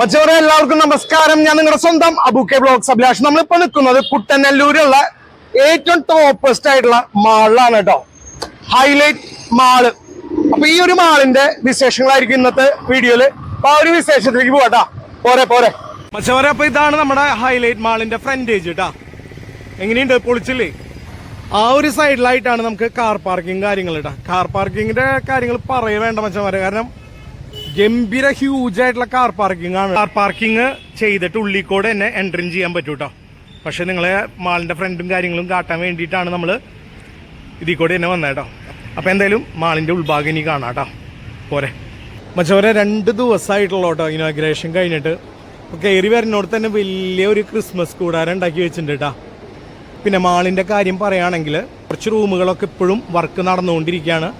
മച്ചവരെ എല്ലാവർക്കും നമസ്കാരം. ഞാൻ നിങ്ങളുടെ സ്വന്തം അബുക്കെ ബ്ലോഗ്സ് അഭിലാഷ്. നമ്മളിപ്പോ നിൽക്കുന്നത് കുട്ടനല്ലൂരുള്ള ഏറ്റവും ടോപ്പസ്റ്റ് ആയിട്ടുള്ള മാളിലാണ് കേട്ടോ ഹൈലൈറ്റ് മാൾ അപ്പൊ ഈ ഒരു മാളിന്റെ വിശേഷങ്ങളായിരിക്കും ഇന്നത്തെ വീഡിയോയിൽ. അപ്പൊ ആ ഒരു വിശേഷത്തിലേക്ക് പോവാട്ടാ പോരെ പോരെ. മച്ചവരെ അപ്പൊ ഇതാണ് നമ്മുടെ ഹൈലൈറ്റ് മാളിന്റെ ഫ്രണ്ടേജ് കേട്ടാ എങ്ങനെയുണ്ട്? പൊളിച്ചില്ലേ? ആ ഒരു സൈഡിലായിട്ടാണ് നമുക്ക് കാർ പാർക്കിംഗ് കാര്യങ്ങൾ കേട്ടോ കാർ പാർക്കിങ്ങിന്റെ കാര്യങ്ങൾ പറയ വേണ്ട മച്ചന്മാരെ കാരണം ഗംഭീര ഹ്യൂജ് ആയിട്ടുള്ള കാർ പാർക്കിംഗ് ആണ്. കാർ പാർക്കിംഗ് ചെയ്തിട്ട് ഉള്ളിക്കോട് തന്നെ എൻട്രി ചെയ്യാൻ പറ്റൂ കേട്ടോ പക്ഷെ നിങ്ങളെ മാളിന്റെ ഫ്രണ്ടും കാര്യങ്ങളും കാട്ടാൻ വേണ്ടിയിട്ടാണ് നമ്മൾ ഇതിൽ കൂടെ തന്നെ വന്നത് കേട്ടോ അപ്പൊ എന്തായാലും മാളിന്റെ ഉൾഭാഗം ഇനി കാണാം കേട്ടോ പോരെ. മച്ചവരെ രണ്ട് ദിവസമായിട്ടുള്ള കേട്ടോ ഇനോഗ്രേഷൻ കഴിഞ്ഞിട്ട്. അപ്പോൾ കയറി വരുന്നോട് തന്നെ വലിയൊരു ക്രിസ്മസ് കൂടാരം ഉണ്ടാക്കി വെച്ചിട്ടുണ്ട് കേട്ടോ പിന്നെ മാളിന്റെ കാര്യം പറയുകയാണെങ്കിൽ കുറച്ച് റൂമുകളൊക്കെ ഇപ്പോഴും വർക്ക് നടന്നുകൊണ്ടിരിക്കുകയാണ്.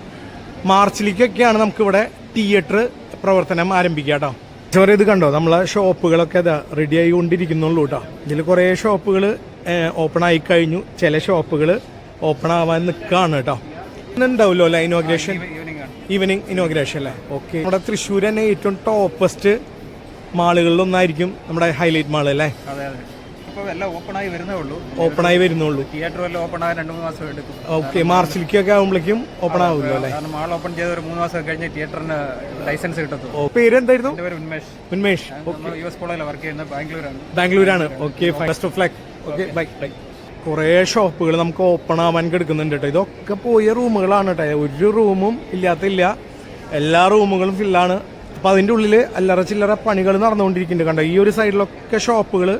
മാർച്ചിലേക്കൊക്കെയാണ് നമുക്കിവിടെ തിയേറ്റർ പ്രവർത്തനം ആരംഭിക്കുക കേട്ടോ. ചോര ഇത് കണ്ടോ? നമ്മളെ ഷോപ്പുകളൊക്കെ അതാ റെഡി ആയിക്കൊണ്ടിരിക്കുന്നുള്ളൂ കേട്ടോ. ഇതിൽ കുറേ ഷോപ്പുകൾ ഓപ്പൺ ആയി കഴിഞ്ഞു. ചില ഷോപ്പുകൾ ഓപ്പൺ ആവാൻ നിൽക്കുകയാണ് കേട്ടോ. ഉണ്ടാവുമല്ലോ അല്ലേ ഇനോഗ്രേഷൻ ഈവനിങ് ഇനോഗ്രേഷൻ അല്ലേ? ഓക്കെ നമ്മുടെ തൃശ്ശൂർ തന്നെ ഏറ്റവും ടോപ്പസ്റ്റ് മാളുകളിലൊന്നായിരിക്കും നമ്മുടെ ഹൈലൈറ്റ് മാൾ അല്ലേ? ഇപ്പോൾ എല്ലാം ഓപ്പൺ ആയി വരുന്നേ ഉള്ളൂ. ഓപ്പൺ ആയി വരുന്നുള്ളൂ തിയേറ്റർ എല്ലാം ഓപ്പൺ ആകാൻ രണ്ട് മൂന്ന് മാസം എടുക്കും. ഓക്കെ മാർച്ചിലേക്കൊക്കെ ആകുമ്പോഴേക്കും ഓപ്പൺ ആവുമല്ലോ അല്ലേ? കാരണം മാൾ ഓപ്പൺ ചെയ്ത് ഒരു മൂന്ന് മാസം കഴിഞ്ഞ് തിയേറ്ററിന് ലൈസൻസ് കിട്ടത്തുള്ളൂ. പേരെന്തായിരുന്നു? എന്റെ പേര് ഉന്മേഷ്. ഉന്മേഷ്. നമ്മൾ യു എസ് കോളേജിൽ വർക്ക് ചെയ്യുന്നത്? ബാംഗ്ലൂരാണ്. ബാംഗ്ലൂരാണ്. Okay first of luck okay bye bye കുറേ ഷോപ്പുകൾ നമുക്ക് ഓപ്പൺ ആവാൻ കിടക്കുന്നുണ്ട് കേട്ടോ ഇതൊക്കെ പോയ റൂമുകളാണ് കേട്ടോ ഒരു റൂമും ഇല്ലാത്തില്ല. എല്ലാ റൂമുകളും ഫില്ലാണ് അപ്പൊ അതിന്റെ ഉള്ളിൽ അല്ലറ ചില്ലറ പണികൾ നടന്നുകൊണ്ടിരിക്കുന്നുണ്ട് കണ്ടോ? ഈ ഒരു സൈഡിലൊക്കെ ഷോപ്പുകൾ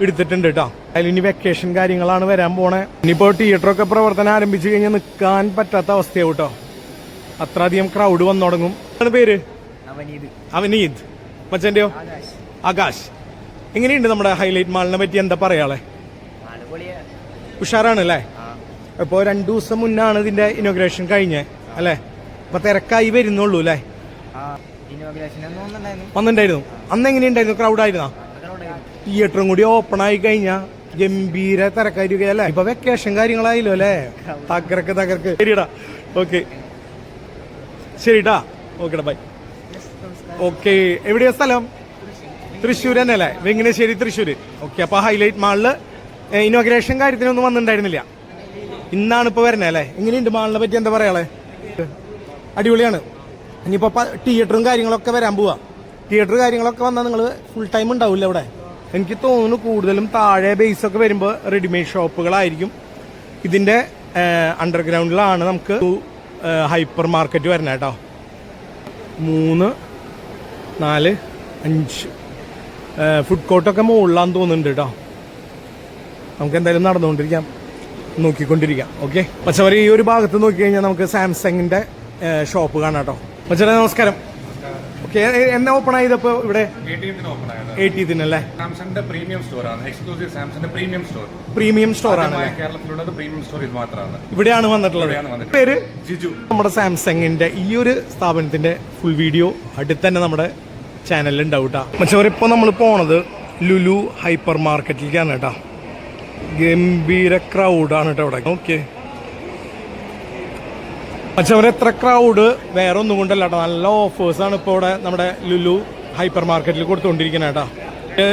എടുത്തിട്ടുണ്ട് കേട്ടോ അതിൽ ഇനി വെക്കേഷൻ കാര്യങ്ങളാണ് വരാൻ പോണേ. ഇനിയിപ്പോ തിയേറ്ററൊക്കെ പ്രവർത്തനം ആരംഭിച്ചു കഴിഞ്ഞാൽ നിൽക്കാൻ പറ്റാത്ത അവസ്ഥയാവും കേട്ടോ അത്രയധികം ക്രൗഡ് വന്നു തുടങ്ങും. എന്താണ് പേര്? അവനീത്. അവനീത്. മച്ചന്റെയോ? ആകാശ്. എങ്ങനെയുണ്ട് നമ്മുടെ ഹൈലൈറ്റ് മാളിനെ പറ്റി എന്താ പറയാളെ ഉഷാറാണ് അല്ലേ അപ്പോൾ രണ്ടു ദിവസം മുന്നാണ് ഇതിന്റെ ഇനോഗ്രേഷൻ കഴിഞ്ഞേ അല്ലേ? അപ്പൊ തിരക്കായി വരുന്നുള്ളൂ അല്ലേ വന്നിട്ടുണ്ടായിരുന്നു. അന്ന് എങ്ങനെയുണ്ടായിരുന്നു? ക്രൗഡ് ആയിരുന്നാ? തിയേറ്ററും കൂടി ഓപ്പൺ ആയി കഴിഞ്ഞാ ഗംഭീര തിരക്കായിരിക്കും ഇപ്പൊ വെക്കേഷൻ കാര്യങ്ങളായില്ലോ അല്ലേ? തകർക്ക് തകർക്ക്. ശരിടാ. ഓക്കെ ശരിടാ. ഓക്കെടാ ബൈ ഓക്കെ എവിടെയാ സ്ഥലം? തൃശ്ശൂർ തന്നെ അല്ലേ? വെങ്ങനശ്ശേരി തൃശ്ശൂര്. ഓക്കെ അപ്പൊ ഹൈലൈറ്റ് മാളിൽ ഇനോഗ്രേഷൻ കാര്യത്തിനൊന്നും വന്നിട്ടുണ്ടായിരുന്നില്ല. ഇന്നാണ് ഇപ്പൊ വരുന്നത് അല്ലേ? എങ്ങനെയുണ്ട് മാളിനെ പറ്റി എന്താ പറയാളെ അടിപൊളിയാണ്. ഇനിയിപ്പോ തിയേറ്ററും കാര്യങ്ങളൊക്കെ വരാൻ പോവാ. തിയേറ്റർ കാര്യങ്ങളൊക്കെ വന്നാൽ നിങ്ങൾ ഫുൾ ടൈം ഉണ്ടാവില്ല ഇവിടെ എനിക്ക് തോന്നുന്നു കൂടുതലും താഴെ ബേസ് ഒക്കെ വരുമ്പോൾ റെഡിമെയ്ഡ് ഷോപ്പുകളായിരിക്കും ഇതിന്റെ അണ്ടർഗ്രൗണ്ടിലാണ് നമുക്ക് ഹൈപ്പർ മാർക്കറ്റ് വരുന്നത് കേട്ടോ. മൂന്ന് നാല് അഞ്ച്. ഫുഡ് കോർട്ടൊക്കെ മുകളിലാന്ന് തോന്നുന്നുണ്ട് കേട്ടോ. നമുക്ക് എന്തായാലും നടന്നുകൊണ്ടിരിക്കാം. നോക്കിക്കൊണ്ടിരിക്കാം ഓക്കെ പക്ഷേ ഈ ഒരു ഭാഗത്ത് നോക്കി കഴിഞ്ഞാൽ നമുക്ക് സാംസങ്ങിന്റെ ഷോപ്പ് കാണാം കേട്ടോ. പക്ഷേ നമസ്കാരം. ഓക്കെ എന്നെ ഓപ്പൺ ആയതപ്പോ ഇവിടെ? എയ്റ്റീത്തിനല്ലേ സാംസങ്ങിന്റെ പ്രീമിയം സ്റ്റോർ ആണ്. എക്സ്ക്ലൂസീവ് സാംസങ്ങിന്റെ പ്രീമിയം സ്റ്റോർ പ്രീമിയം ആദ്യമായി കേരളത്തിലുള്ളത് പ്രീമിയം സ്റ്റോർ ഇത് മാത്രമാണ്. ഇവിടെയാണ് വന്നിട്ടുള്ളത്. പേര്? ജിജു. നമ്മുടെ സാംസങ്ങിന്റെ ഈ ഒരു സ്ഥാപനത്തിന്റെ ഫുൾ വീഡിയോ അടുത്ത് തന്നെ നമ്മുടെ ചാനലിൽ ഉണ്ടാവും മച്ചവർ ഇപ്പോൾ നമ്മൾ പോണത് ലുലു ഹൈപ്പർ മാർക്കറ്റിലേക്കാണ് കേട്ടോ ഗംഭീര ക്രൗഡാണ് കേട്ടോ ഇവിടെ. ഓക്കെ മച്ചവർ എത്ര ക്രൗഡ് വേറെ ഒന്നും കൊണ്ടല്ല കേട്ടോ നല്ല ഓഫേഴ്സാണ് ഇപ്പോൾ ഇവിടെ നമ്മുടെ ലുലു ഹൈപ്പർ മാർക്കറ്റിൽ കൊടുത്തുകൊണ്ടിരിക്കുന്നത് കേട്ടോ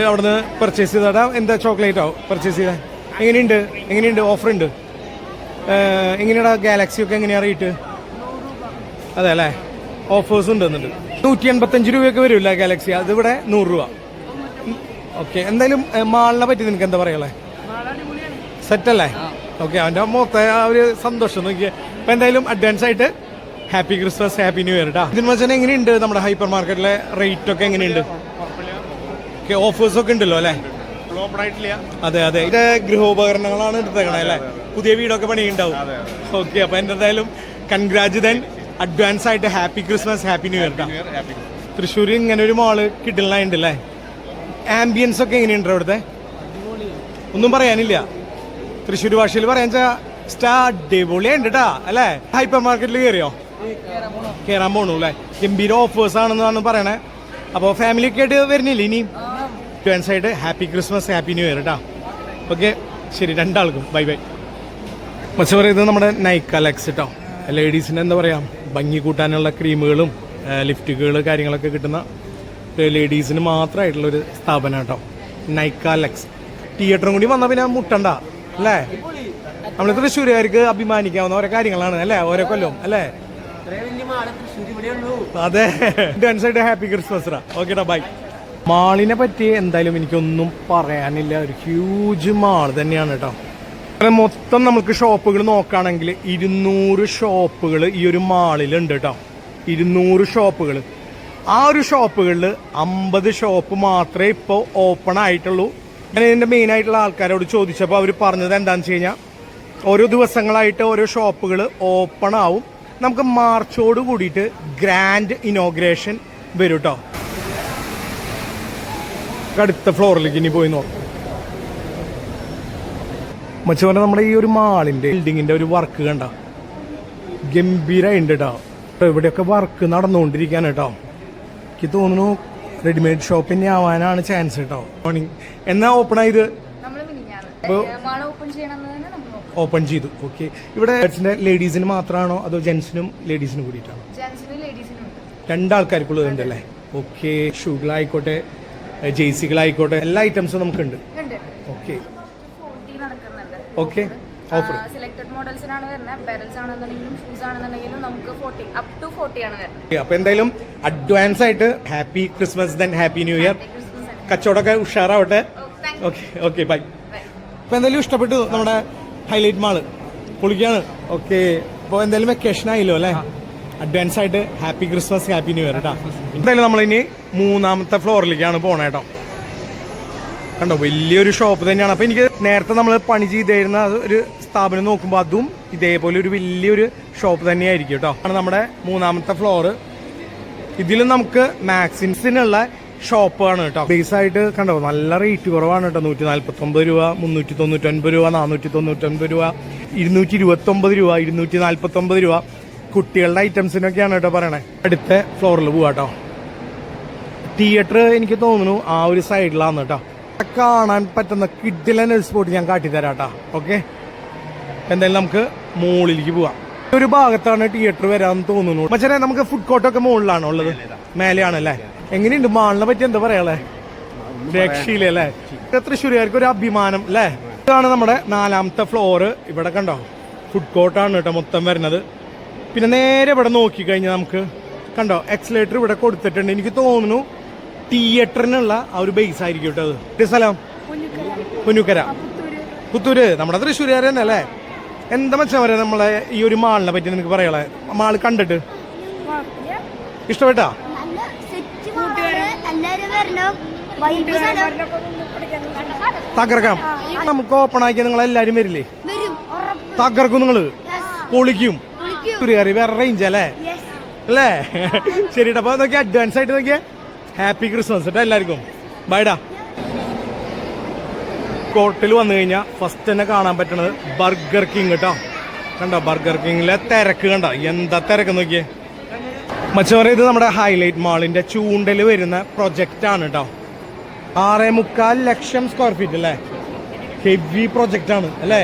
അവിടുന്ന് പർച്ചേസ് ചെയ്താടാ എന്താ ചോക്ലേറ്റോ പർച്ചേസ് ചെയ്താൽ എങ്ങനെയുണ്ട്? എങ്ങനെയുണ്ട്? ഓഫർ ഉണ്ട്. എങ്ങനെയാടാ ഗാലക്സി ഒക്കെ എങ്ങനെയാ റേറ്റ് അതെ അല്ലേ? ഓഫേഴ്സ് ഉണ്ട് എന്നിട്ട് നൂറ്റി എൺപത്തഞ്ച് രൂപയൊക്കെ വരില്ല ഗാലക്സി അതിവിടെ നൂറ് രൂപ. ഓക്കെ എന്തായാലും മാളിനെ പറ്റി നിനക്ക് എന്താ പറയാ സെറ്റ് അല്ലേ ഓക്കെ അവന്റെ മൊത്തം ആ ഒരു സന്തോഷം. നോക്കിയാൽ അപ്പം എന്തായാലും അഡ്വാൻസ് ആയിട്ട് happy Christmas happy new year കേട്ടോ ഇതിന് വെച്ചാൽ എങ്ങനെയുണ്ട് നമ്മുടെ ഹൈപ്പർ മാർക്കറ്റിലെ റേറ്റ് ഒക്കെ എങ്ങനെയുണ്ട്? ഓഫേഴ്സ് ഒക്കെ ഉണ്ടല്ലോ അല്ലേ? അതെ അതെ. ഇത് ഗൃഹോപകരണങ്ങളാണ് എടുത്തേക്കണേ അല്ലേ? പുതിയ വീടൊക്കെ പണിയുണ്ടാവും. ഓക്കെ അപ്പൊ എന്തായാലും കൺഗ്രാജ് ദൻ അഡ്വാൻസ് ആയിട്ട് happy Christmas happy new year Thrissur ഇങ്ങനെ ഒരു മോൾ കിട്ടലായിട്ടുണ്ട് അല്ലേ? ആംബിയൻസ് ഒക്കെ എങ്ങനെയുണ്ട് അവിടുത്തെ? ഒന്നും പറയാനില്ല. തൃശ്ശൂർ ഭാഷയിൽ പറയാൻ സ്റ്റാ അടിപൊളിയുണ്ട് കേട്ടാ അല്ലേ? ഹൈപ്പർ മാർക്കറ്റിൽ കയറിയോ കയറാൻ പോണു അല്ലേ ഗംഭീര ഓഫേഴ്സ് ആണെന്നാണ് പറയണേ. അപ്പോൾ ഫാമിലി ഒക്കെ ആയിട്ട് വരുന്നില്ല ഇനി? ഫ്രണ്ട്സ് ആയിട്ട്. Happy Christmas happy new year കേട്ടോ ഓക്കെ ശരി രണ്ടാൾക്കും. ബൈ ബൈ പക്ഷെ പറയുന്നത് നമ്മുടെ നൈക്ക് അലക്സ് കേട്ടോ ലേഡീസിന് എന്താ പറയാ? ഭംഗി കൂട്ടാനുള്ള ക്രീമുകളും ലിഫ്റ്റുകൾ കാര്യങ്ങളൊക്കെ കിട്ടുന്ന ലേഡീസിന് മാത്രമായിട്ടുള്ള ഒരു സ്ഥാപനം കേട്ടോ നൈക്ക ലെക്സ് തിയേറ്ററും കൂടി വന്നാൽ പിന്നെ മുട്ടണ്ട അല്ലേ നമ്മൾ തൃശ്ശൂരുകാർക്ക് അഭിമാനിക്കാവുന്ന ഓരോ കാര്യങ്ങളാണ് അല്ലേ? ഓരോ കൊല്ലവും അല്ലേ? അതെ. ഡാൻസായിട്ട് ഹാപ്പി ക്രിസ്മസ് ഓക്കേടാ ബൈ മാളിനെ പറ്റി എന്തായാലും എനിക്കൊന്നും പറയാനില്ല. ഒരു ഹ്യൂജ് മാൾ തന്നെയാണ് കേട്ടോ മൊത്തം നമുക്ക് ഷോപ്പുകൾ നോക്കുകയാണെങ്കിൽ ഇരുന്നൂറ് ഷോപ്പുകൾ ഈ ഒരു മാളിലുണ്ട് കേട്ടോ ഇരുന്നൂറ് ഷോപ്പുകൾ. ആ ഒരു ഷോപ്പുകളിൽ അമ്പത് ഷോപ്പ് മാത്രമേ ഇപ്പോൾ ഓപ്പൺ ആയിട്ടുള്ളൂ. ഞാൻ ഇതിന്റെ മെയിൻ ആയിട്ടുള്ള ആൾക്കാരോട് ചോദിച്ചപ്പോൾ അവർ പറഞ്ഞത് എന്താണെന്ന് വെച്ച് കഴിഞ്ഞാൽ ഓരോ ദിവസങ്ങളായിട്ട് ഓരോ ഷോപ്പുകൾ ഓപ്പൺ ആവും. നമുക്ക് മാർച്ചോട് കൂടിയിട്ട് ഗ്രാൻഡ് ഇനോഗ്രേഷൻ വരും കേട്ടോ അടുത്ത ഫ്ലോറിലേക്ക് ഇനി പോയി നോക്കാം. മച്ചോനെ നമ്മുടെ ഈ ഒരു മാളിന്റെ ബിൽഡിങ്ങിന്റെ ഒരു വർക്ക് കണ്ട? ഗംഭീരമുണ്ട് കേട്ടോ ഇവിടെയൊക്കെ വർക്ക് നടന്നുകൊണ്ടിരിക്കാൻ കേട്ടോ എനിക്ക് തോന്നുന്നു റെഡിമെയ്ഡ് ഷോപ്പ് തന്നെ ആവാനാണ് ചാൻസ് കേട്ടോ മോർണിംഗ് എന്നാ ഓപ്പൺ ആയത്? അപ്പോൾ ഓപ്പൺ ചെയ്തു. ഓക്കെ ഇവിടെ ലേഡീസിന് മാത്രമാണോ അതോ ജെൻസിനും ലേഡീസിനും കൂടിയിട്ടാണോ? രണ്ടാൾക്കാർക്കുള്ളത് ലേഡീസിനും ഉണ്ട്. രണ്ടാൾക്കാർക്കുള്ളതുണ്ട് അല്ലേ? ഓക്കെ ഷൂകളായിക്കോട്ടെ ജേഴ്സികളായിക്കോട്ടെ എല്ലാ ഐറ്റംസും നമുക്കുണ്ട്. ഓക്കെ ഓക്കെ ഓഫർ സെലക്ടഡ് മോഡൽസിനാണ് വരുന്നത്. ആണെന്നുണ്ടെങ്കിലും ഷൂസ് ആണെന്നുണ്ടെങ്കിലും നമുക്ക് ഫോർട്ടി അപ് ടു ഫോർട്ടി ആണ് വരുന്നത്. അപ്പൊ എന്തായാലും അഡ്വാൻസ് ആയിട്ട് happy Christmas then happy new year കച്ചവടമൊക്കെ ഉഷാറാവട്ടെ. ഓക്കെ ഓക്കെ ബൈ അപ്പൊ എന്തായാലും ഇഷ്ടപ്പെട്ടു. നമ്മുടെ ഹൈലൈറ്റ് മാൾ പൊളിക്കാണ് ഓക്കെ അപ്പോൾ എന്തായാലും വെക്കേഷൻ ആയില്ലോ അല്ലേ? അഡ്വാൻസ് ആയിട്ട് happy Christmas happy new year കേട്ടോ എന്തായാലും നമ്മളിനി മൂന്നാമത്തെ ഫ്ലോറിലേക്കാണ് പോണേ കേട്ടോ കണ്ടോ വലിയൊരു ഷോപ്പ് തന്നെയാണ്. അപ്പൊ എനിക്ക് നേരത്തെ നമ്മൾ പണി ചെയ്തിരുന്ന ഒരു സ്ഥാപനം നോക്കുമ്പോൾ അതും ഇതേപോലെ ഒരു വലിയൊരു ഷോപ്പ് തന്നെയായിരിക്കും കേട്ടോ ആണ് നമ്മുടെ മൂന്നാമത്തെ ഫ്ലോറ് ഇതിലും നമുക്ക് മാക്സിൻസിനുള്ള ഷോപ്പാണ് കേട്ടോ. ബേസ് ആയിട്ട് കണ്ടോ നല്ല റേറ്റ് കുറവാണ് കേട്ടോ. നൂറ്റി നാല്പത്തി ഒമ്പത് രൂപ മുന്നൂറ്റി തൊണ്ണൂറ്റൊൻപത് രൂപ നാനൂറ്റി തൊണ്ണൂറ്റൊൻപത് രൂപ ഇരുന്നൂറ്റി ഇരുപത്തി ഒമ്പത് രൂപ ഇരുന്നൂറ്റി നാല്പത്തി ഒമ്പത് രൂപ. കുട്ടികളുടെ ഐറ്റംസിനൊക്കെയാണ് കേട്ടോ പറയണേ. അടുത്ത ഫ്ലോറിൽ പോവാ കേട്ടോ. തിയേറ്റർ എനിക്ക് തോന്നുന്നു ആ ഒരു സൈഡിലാണ് കേട്ടോ. കാണാൻ പറ്റുന്ന കിഡിലൻ സ്പോട്ട് ഞാൻ കാട്ടിത്തരാം കേട്ടോ. ഓക്കെ എന്തായാലും നമുക്ക് മുകളിലേക്ക് പോവാം. ഒരു ഭാഗത്താണ് തിയേറ്റർ വരാന്ന് തോന്നുന്നു. പക്ഷേ നമുക്ക് ഫുഡ് കോർട്ടൊക്കെ മുകളിലാണോ ഉള്ളത്? മേലെയാണ് അല്ലേ എങ്ങനെയുണ്ട് മാളിനെ പറ്റി എന്താ പറയാളേ രക്ഷയില്ലേ തൃശ്ശൂരുകാർക്ക് ഒരു അഭിമാനം അല്ലേ? ഇതാണ് നമ്മുടെ നാലാമത്തെ ഫ്ലോറ് ഇവിടെ കണ്ടോ? ഫുഡ് കോർട്ടാണ് കേട്ടോ മൊത്തം വരുന്നത്. പിന്നെ നേരെ ഇവിടെ നോക്കിക്കഴിഞ്ഞാൽ നമുക്ക് കണ്ടോ? എക്സലേറ്റർ ഇവിടെ കൊടുത്തിട്ടുണ്ട്. എനിക്ക് തോന്നുന്നു തിയേറ്ററിനുള്ള ആ ഒരു ബേസ് ആയിരിക്കും കേട്ടോ അത്. എന്റെ സ്ഥലം? പുന്നുക്കര പുത്തൂര്. നമ്മുടെ തൃശ്ശൂരുകാർ തന്നെ അല്ലേ? എന്താ മച്ചാ പറയാ നമ്മളെ ഈ ഒരു മാളിനെ പറ്റി നിനക്ക് പറയാളെ മാൾ കണ്ടിട്ട്? ഇഷ്ടപ്പെട്ടാ? തകർക്കാം. നമുക്ക് ഓപ്പൺ ആക്കിയാൽ നിങ്ങൾ എല്ലാരും വരില്ലേ തകർക്കും നിങ്ങൾ. പൊളിക്കും. കറി വേറെ റേഞ്ച് അല്ലേ? അല്ലേ? ശരി അപ്പൊ നോക്കിയാ അഡ്വാൻസ് ആയിട്ട് നോക്കിയാ. ഹാപ്പി ക്രിസ്മസ് കേട്ടോ എല്ലാവർക്കും. ബൈഡാ കോട്ടിൽ വന്നു കഴിഞ്ഞാൽ ഫസ്റ്റ് തന്നെ കാണാൻ പറ്റണത് ബർഗർ കിങ് കേട്ടോ കണ്ടോ ബർഗർ കിങ്ങിലെ തിരക്ക് കണ്ടോ? എന്താ തിരക്ക് നോക്കിയേ? മച്ചവരെ ഇത് നമ്മുടെ ഹൈലൈറ്റ് മാളിന്റെ ചൂണ്ടൽ വരുന്ന പ്രൊജക്റ്റ് ആണ് കേട്ടോ ആറേ മുക്കാൽ ലക്ഷം സ്ക്വയർ ഫീറ്റ് അല്ലേ? ഹെവി ആണ് അല്ലേ?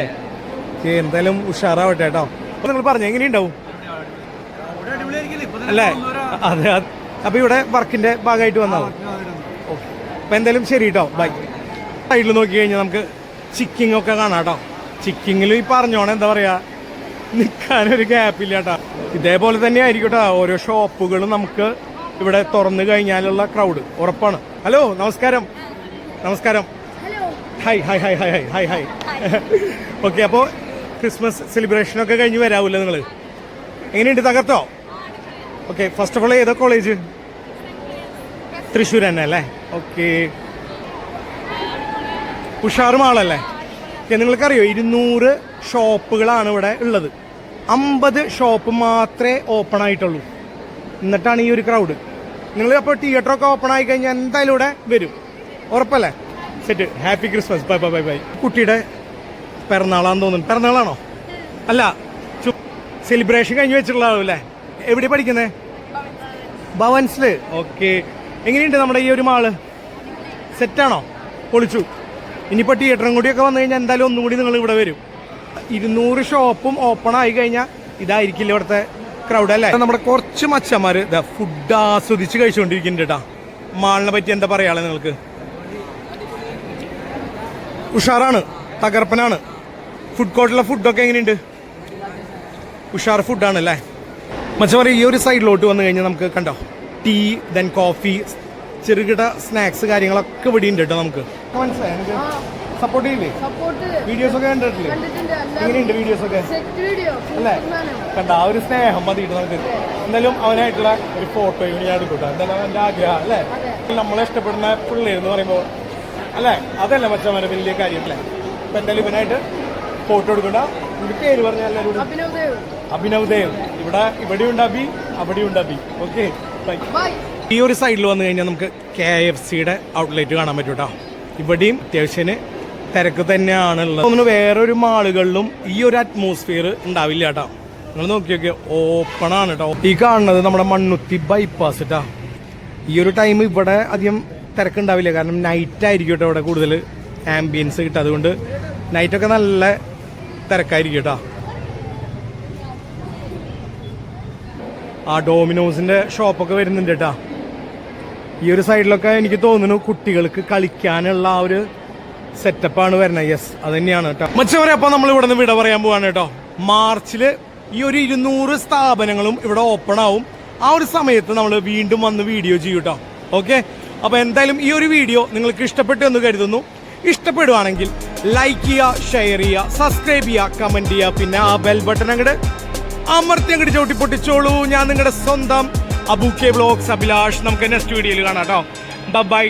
എന്തായാലും ഉഷാറാവട്ടെ കേട്ടോ നിങ്ങൾ പറഞ്ഞു എങ്ങനെയുണ്ടാവും? അല്ലേ? അതെ അതെ. അപ്പൊ ഇവിടെ വർക്കിന്റെ ഭാഗമായിട്ട് വന്നാൽ അപ്പൊ എന്തായാലും ശരി കേട്ടോ ബൈ സൈഡിൽ നോക്കി കഴിഞ്ഞാൽ നമുക്ക് ചിക്കിങ് ഒക്കെ കാണാം കേട്ടോ ചിക്കിങ്ങിൽ ഈ പറഞ്ഞോണം എന്താ പറയാ? നിൽക്കാനൊരു ഗ്യാപ്പില്ല കേട്ടോ ഇതേപോലെ തന്നെ ആയിരിക്കും കേട്ടോ ഓരോ ഷോപ്പുകളും നമുക്ക് ഇവിടെ തുറന്നു കഴിഞ്ഞാലുള്ള ക്രൗഡ് ഉറപ്പാണ്. ഹലോ നമസ്കാരം. നമസ്കാരം. Hi hi hi hi hi hi hi okay അപ്പോൾ ക്രിസ്മസ് സെലിബ്രേഷൻ ഒക്കെ കഴിഞ്ഞ് വരാവില്ല നിങ്ങൾ എങ്ങനെയുണ്ട്? തകർത്തോ? ഓക്കെ ഫസ്റ്റ് ഓഫ് ഓൾ ഏതാ കോളേജ് തൃശ്ശൂർ തന്നെ അല്ലേ? ഓക്കെ ഉഷാറും ആളല്ലേ? ഓക്കെ നിങ്ങൾക്കറിയോ ഇരുന്നൂറ് ഷോപ്പുകളാണ് ഇവിടെ ഉള്ളത്. അമ്പത് ഷോപ്പ് മാത്രമേ ഓപ്പൺ ആയിട്ടുള്ളൂ. എന്നിട്ടാണ് ഈ ഒരു ക്രൗഡ് നിങ്ങൾ അപ്പോൾ തിയേറ്ററൊക്കെ ഓപ്പൺ ആയി കഴിഞ്ഞാൽ എന്തായാലും ഇവിടെ വരും. ഉറപ്പല്ലേ? Set happy Christmas bye bye bye bye കുട്ടിയുടെ പിറന്നാളാന്ന് തോന്നുന്നു. പിറന്നാളാണോ? അല്ല സെലിബ്രേഷൻ കഴിഞ്ഞ് വെച്ചിട്ടുള്ളതാവല്ലേ എവിടെ പഠിക്കുന്നേ? ഭവൻസിൽ ഓക്കെ എങ്ങനെയുണ്ട് നമ്മുടെ ഈ ഒരു മാൾ? സെറ്റാണോ പൊളിച്ചു. ഇനിയിപ്പോൾ തിയേറ്ററും കൂടിയൊക്കെ വന്നു കഴിഞ്ഞാൽ എന്തായാലും ഒന്നും കൂടി നിങ്ങൾ ഇവിടെ വരും. ഇരുന്നൂറ് ഷോപ്പും ഓപ്പൺ ആയി കഴിഞ്ഞാൽ ഇതായിരിക്കില്ല ഇവിടുത്തെ ക്രൗഡ് അല്ലേ? നമ്മുടെ കുറച്ച് മച്ചന്മാർ ഫുഡ് ആസ്വദിച്ച് കഴിച്ചുകൊണ്ടിരിക്കുന്നുണ്ട് കേട്ടോ മാളിനെ പറ്റി എന്താ പറയാളെ നിങ്ങൾക്ക്? ഉഷാറാണ് തകർപ്പനാണ്. ഫുഡ് കോർട്ടിലെ ഫുഡൊക്കെ എങ്ങനെയുണ്ട്? ഉഷാർ ഫുഡാണ് അല്ലേ? മച്ച പറയും ഈ ഒരു സൈഡിലോട്ട് വന്നു കഴിഞ്ഞാൽ നമുക്ക് കണ്ടോ? ടീ ദെൻ കോഫി ചെറുകിട സ്നാക്സ് കാര്യങ്ങളൊക്കെ ഇവിടെ ഉണ്ട് കേട്ടോ നമുക്ക് സപ്പോർട്ട് ചെയ്യില്ലേ? വീഡിയോസ് ഒക്കെ കണ്ടിട്ടില്ലേ? എങ്ങനെയുണ്ട് വീഡിയോസ് ഒക്കെ? അല്ലേ? കണ്ട ആ ഒരു സ്നേഹം മതിയിട്ട് നമുക്ക് എന്തായാലും അവനായിട്ടുള്ള ഒരു ഫോട്ടോ ഞാൻ എടുക്കട്ടെ എന്തായാലും അവന്റെ ആഗ്രഹം അല്ലേ? നമ്മളെ ഇഷ്ടപ്പെടുന്ന പിള്ളേർ എന്ന് പറയുമ്പോൾ അല്ലേ? അതല്ല മച്ചമാരെ വലിയ കാര്യം അല്ലേ? അപ്പൊ എന്തായാലും ഇവനായിട്ട് ഫോട്ടോ എടുക്കണ്ട. ഇതിന്റെ പേര് പറഞ്ഞാൽ എല്ലാവരും അഭിനവ് ദേവ്. ഇവിടെ ഇവിടെയുണ്ട് അബി അഭി. അബി ഓക്കെ ഈ ഒരു സൈഡിൽ വന്നു കഴിഞ്ഞാൽ നമുക്ക് കെ എഫ് സിയുടെ ഔട്ട്ലെറ്റ് കാണാൻ പറ്റൂട്ടോ. ഇവിടെയും അത്യാവശ്യത്തിന് തിരക്ക് തന്നെയാണ് ഉള്ളത് തോന്നുന്നു വേറൊരു മാളുകളിലും ഈ ഒരു അറ്റ്മോസ്ഫിയർ ഉണ്ടാവില്ല കേട്ടോ. നിങ്ങൾ നോക്കി നോക്കിയ ഓപ്പൺ ആണ് കേട്ടോ. ഈ കാണുന്നത് നമ്മുടെ മണ്ണുത്തി ബൈപ്പാസ് കേട്ടോ ഈ ഒരു ടൈം ഇവിടെ അധികം തിരക്കുണ്ടാവില്ല കാരണം നൈറ്റ് ആയിരിക്കും കേട്ടോ ഇവിടെ കൂടുതൽ ആംബിയൻസ് കിട്ടുക. അതുകൊണ്ട് നൈറ്റൊക്കെ നല്ല തിരക്കായിരിക്കും കേട്ടോ. ആ ഡോമിനോസിന്റെ ഷോപ്പൊക്കെ വരുന്നുണ്ട് കേട്ടാ. ഈ ഒരു സൈഡിലൊക്കെ എനിക്ക് തോന്നുന്നു കുട്ടികൾക്ക് കളിക്കാനുള്ള ആ ഒരു സെറ്റപ്പാണ് വരുന്നത് യെസ് അത് തന്നെയാണ് കേട്ടോ മച്ചവരെ അപ്പൊ നമ്മൾ ഇവിടെ നിന്ന് വിട പറയാൻ പോവാണ് കേട്ടോ മാർച്ചിൽ ഈ ഒരു ഇരുന്നൂറ് സ്ഥാപനങ്ങളും ഇവിടെ ഓപ്പൺ ആവും. ആ ഒരു സമയത്ത് നമ്മൾ വീണ്ടും വന്ന് വീഡിയോ ചെയ്യും കേട്ടോ ഓക്കെ അപ്പൊ എന്തായാലും ഈ ഒരു വീഡിയോ നിങ്ങൾക്ക് ഇഷ്ടപ്പെട്ടു എന്ന് കരുതുന്നു. ഇഷ്ടപ്പെടുവാണെങ്കിൽ ലൈക്ക് ചെയ്യുക ഷെയർ ചെയ്യുക സബ്സ്ക്രൈബ് ചെയ്യുക കമന്റ് ചെയ്യുക. പിന്നെ ആ ബെൽ ബട്ടൺ അങ്ങോട്ട് അമർത്തി അങ്ങോട്ട് ചവിട്ടി പൊട്ടിച്ചോളൂ. ഞാൻ നിങ്ങളുടെ സ്വന്തം അബു കെ ബ്ലോഗ്സ് അഭിലാഷ് നമുക്ക് നെക്സ്റ്റ് വീഡിയോയിൽ കാണാം കേട്ടോ ബൈ